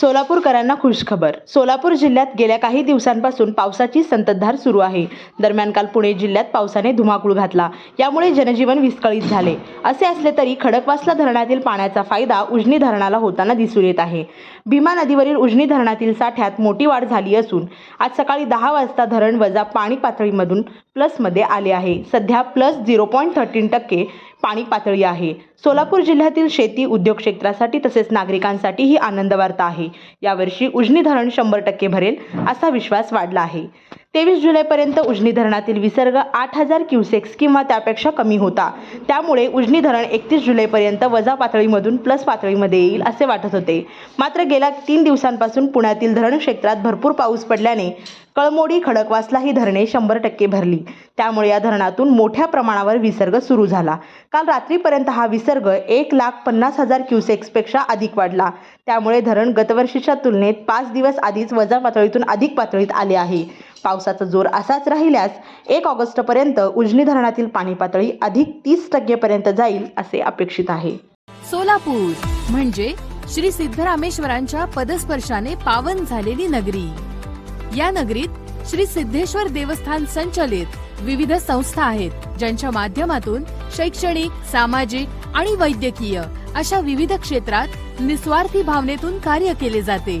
सोलापूरकरांना खुशखबर. सोलापूर जिल्ह्यात गेल्या काही दिवसांपासून पावसाची संततधार सुरू आहे. दरम्यान काल पुणे जिल्ह्यात पावसाने धुमाकूळ घातला. यामुळे जनजीवन विस्कळीत झाले. असे असले तरी खडकवासला धरणातील पाण्याचा फायदा उजनी धरणाला होताना दिसून येत आहे. भीमा नदीवरील उजनी धरणातील साठ्यात मोठी वाढ झाली असून आज सकाळी दहा वाजता धरण वजा पाणी पातळीमधून प्लसमध्ये आले आहे. सध्या प्लस झिरो पॉईंट थर्टीन टक्के पाणी पातळी आहे. सोलापूर जिल्ह्यातील शेती उद्योग क्षेत्रासाठी तसेच नागरिकांसाठी ही आनंद वार्ता आहे. यावर्षी उजनी धरण शंभर टक्के भरेल असा विश्वास वाढला आहे. तेवीस जुलैपर्यंत उजनी धरणातील विसर्ग आठ हजार क्युसेक्स किंवा त्यापेक्षा कमी होता. त्यामुळे उजनी धरण एकतीस जुलैपर्यंत वजा पातळीमधून प्लस पातळीमध्ये येईल असे वाटत होते. मात्र गेल्या तीन दिवसांपासून पुण्यातील धरण क्षेत्रात भरपूर पाऊस पडल्याने कळमोडी खडकवासला ही धरणे शंभर टक्के भरली. त्यामुळे या धरणातून मोठ्या प्रमाणावर विसर्ग सुरू झाला. काल रात्रीपर्यंत हा विसर्ग एक लाख पन्नास हजार क्युसेक्सपेक्षा अधिक वाढला. त्यामुळे धरण गतवर्षीच्या तुलनेत पाच दिवस आधीच वजा पातळीतून अधिक पातळीत आले आहे. पावसाचा जोर असाच राहिल्यास एक ऑगस्टपर्यंत उजनी धरणातील पाणी पातळी अधिक तीस टक्केपर्यंत जाईल असे अपेक्षित आहे. सोलापूर म्हणजे श्री सिद्धरामेश्वरांच्या पदस्पर्शाने पावन झालेली नगरी. या नगरीत श्री सिद्धेश्वर देवस्थान संचलित विविध संस्था आहेत ज्यांच्या माध्यमातून शैक्षणिक सामाजिक आणि वैद्यकीय अशा विविध क्षेत्रात निस्वार्थी भावनेतून कार्य केले जाते.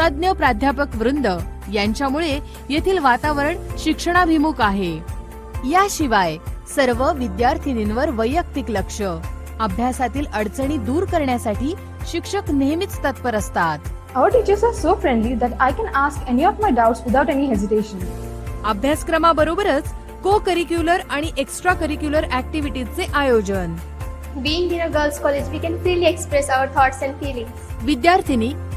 तज्ञ प्राध्यापक वृंद यांच्यामुळे येथील वातावरण शिक्षणाभिमुख आहे याशिवाय सर्व विद्यार्थिनींवर वैयक्तिक लक्ष अभ्यासातील अडचणी दूर करण्यासाठी शिक्षक नेहमीच तत्पर असतात Our teachers are so friendly that I can ask any of my doubts without any hesitation. अभ्यासक्रमाबरोबरच को करिक्युलर आणि एक्स्ट्रा करिक्युलर ऍक्टिव्हिटीजचे आयोजन Being in a girls' college, we can freely express our thoughts and feelings. विद्यार्थिनी